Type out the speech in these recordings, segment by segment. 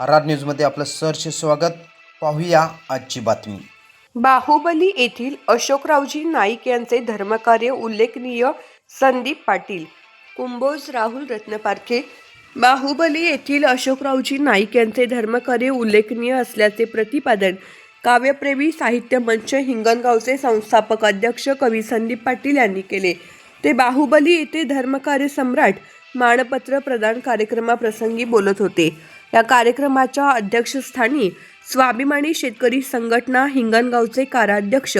R R न्यूजमध्ये आपलं सहर्ष स्वागत. पाहूया आजची बातमी. बाहुबली येथील अशोकरावजी नाईक यांचे धर्मकार्य उल्लेखनीय संदीप पाटील कुंभोज राहुल रत्नपारखे. बाहुबली येथील अशोकरावजी नाईक यांचे धर्मकार्य उल्लेखनीय असल्याचे प्रतिपादन काव्यप्रेमी साहित्य मंच हिंगणगावचे संस्थापक अध्यक्ष कवी संदीप पाटील यांनी केले. ते बाहुबली येथे धर्मकार्य सम्राट मानपत्र प्रदान कार्यक्रमाप्रसंगी बोलत होते. या कार्यक्रमाच्या अध्यक्षस्थानी स्वाभिमानी शेतकरी संघटना हिंगणगावचे कार्याध्यक्ष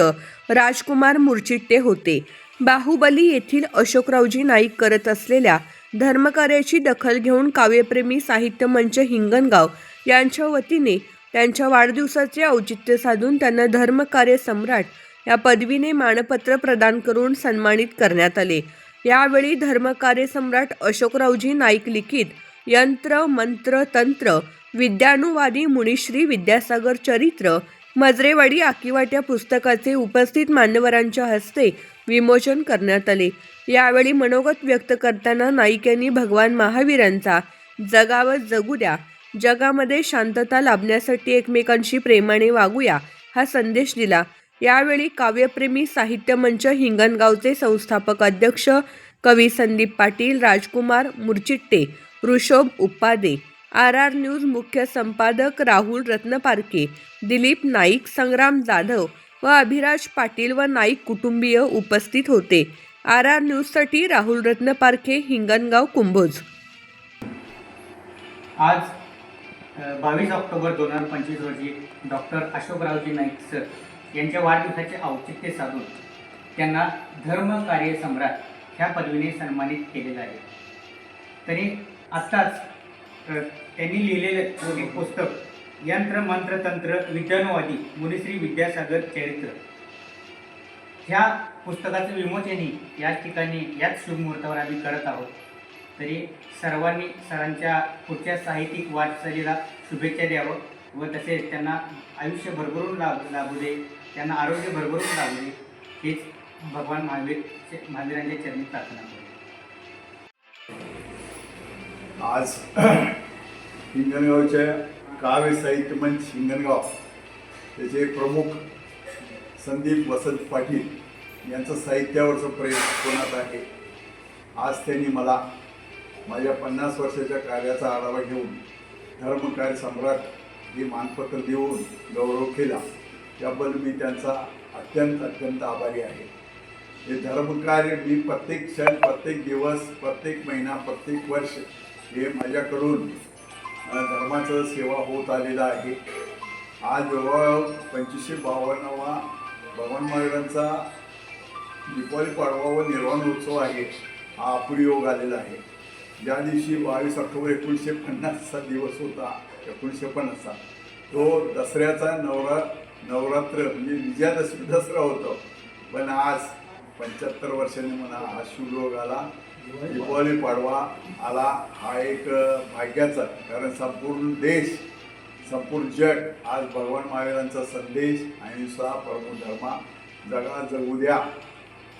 राजकुमार मुर्चिट्टे होते. बाहुबली येथील अशोकरावजी नाईक करत असलेल्या धर्मकार्याची दखल घेऊन काव्यप्रेमी साहित्य मंच हिंगणगाव यांच्या वतीने त्यांच्या वाढदिवसाचे औचित्य साधून त्यांना धर्मकार्य सम्राट या पदवीने मानपत्र प्रदान करून सन्मानित करण्यात आले. यावेळी धर्मकार्य सम्राट अशोकरावजी नाईक लिखित यंत्र मंत्र तंत्र विद्यानुवादी मुनिश्री विद्यासागर चरित्र मजरेवाडी आकिवाट या पुस्तकाचे उपस्थित मान्यवरांच्या हस्ते विमोचन करण्यात आले. यावेळी मनोगत व्यक्त करताना नाईक यांनी भगवान महावीरांचा जगावर जगू द्या. जगामध्ये शांतता लाभण्यासाठी एकमेकांशी प्रेमाने वागूया हा संदेश दिला. यावेळी काव्यप्रेमी साहित्य मंच हिंगणगावचे संस्थापक अध्यक्ष कवी Sandeep Patil Rajkumar Murchitte Rishabh Upade R R news मुख्य संपादक राहुल रत्नपारके दिलीप नाईक संग्राम जाधव व अभिराज पाटील व नाईक कुटुंबीय उपस्थित होते. आर आर न्यूजसाठी राहुल रत्नपारखे हिंगणगाव कुंभोज. आज बावीस ऑक्टोबर दोन हजार पंचवीस रोजी डॉक्टर अशोकरावजी नाईक सर यांच्या वाढदिवसाचे औचित्य साधून त्यांना धर्म कार्य सम्राट ह्या पदवीने सन्मानित केलेलं आहे. तरी आत्ताच त्यांनी लिहिलेलं एक पुस्तक यंत्र मंत्र तंत्र विज्ञानवादी मुनिश्री विद्यासागर चरित्र. ह्या पुस्तकाचं विमोचनही याच ठिकाणी याच शुभमुहूर्तावर आम्ही करत आहोत. तरी सर्वांनी सरांच्या पुढच्या साहित्यिक वाटचालीला शुभेच्छा द्यावं व तसेच त्यांना आयुष्य भरभरून लाभ लाभू दे त्यांना आरोग्य भरभरून लाभू दे हेच भगवान महावीर महावीरांच्या चरणी प्रार्थना करू. आज हिंगणगावच्या काव्य साहित्य मंच हिंगणगाव त्याचे प्रमुख संदीप वसंत पाटील यांचं साहित्यावरचं प्रेम कोणात आहे? आज त्यांनी मला माझ्या पन्नास वर्षाच्या कार्याचा आढावा घेऊन धर्मकार्य सम्राट हे मानपत्र देऊन गौरव केला. त्याबद्दल मी त्यांचा अत्यंत अत्यंत आभारी आहे. हे धर्मकार्य मी प्रत्येक क्षण प्रत्येक दिवस प्रत्येक महिना प्रत्येक वर्ष हे माझ्याकडून धर्माचं सेवा होत आलेलं आहे. आज जवळ पंचवीसशे बावन्नवा भगवान महाराजांचा दीपावली पाडवा व निर्वाण उत्सव आहे. हा अपुरी योग आलेला आहे. ज्या दिवशी बावीस ऑक्टोबर एकोणीसशे पन्नासचा दिवस होता एकोणीसशे पन्नासचा तो दसऱ्याचा नवरा नवरात्र म्हणजे विजयादशमी दसरा होतो. पण आज पंच्याहत्तर वर्षांनी म्हणा हा शिवरोग आला दिवाळी पाडवा आला हा एक भाग्याचा. कारण संपूर्ण देश संपूर्ण जग आज भगवान महावीरांचा संदेश अहिंसा प्रमुख धर्मा जगा जगू द्या.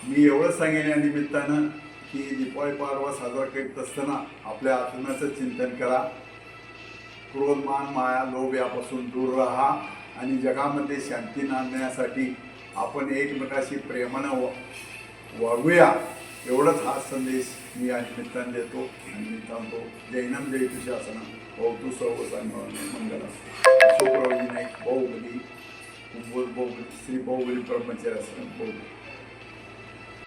मी एवढं सांगेन या निमित्तानं की दीपावली पाडवा साजरा करीत असताना आपल्या आत्म्याचं चिंतन करा. क्रोध मान माया लोभ यापासून दूर राहा आणि जगामध्ये शांती नांदण्यासाठी आपण एकमेकाशी प्रेमानं वागूया. एवढंच हा संदेश मी या निमित्ताने देतो. आणि मी थांबतो जैनम जयतु शासन भौतू सर्व मंगल अशोकरावजी नाईक बहुबली कुंभोज बहुबली श्री बहुबली ब्रह्मचर्य आश्रम बाहुबली.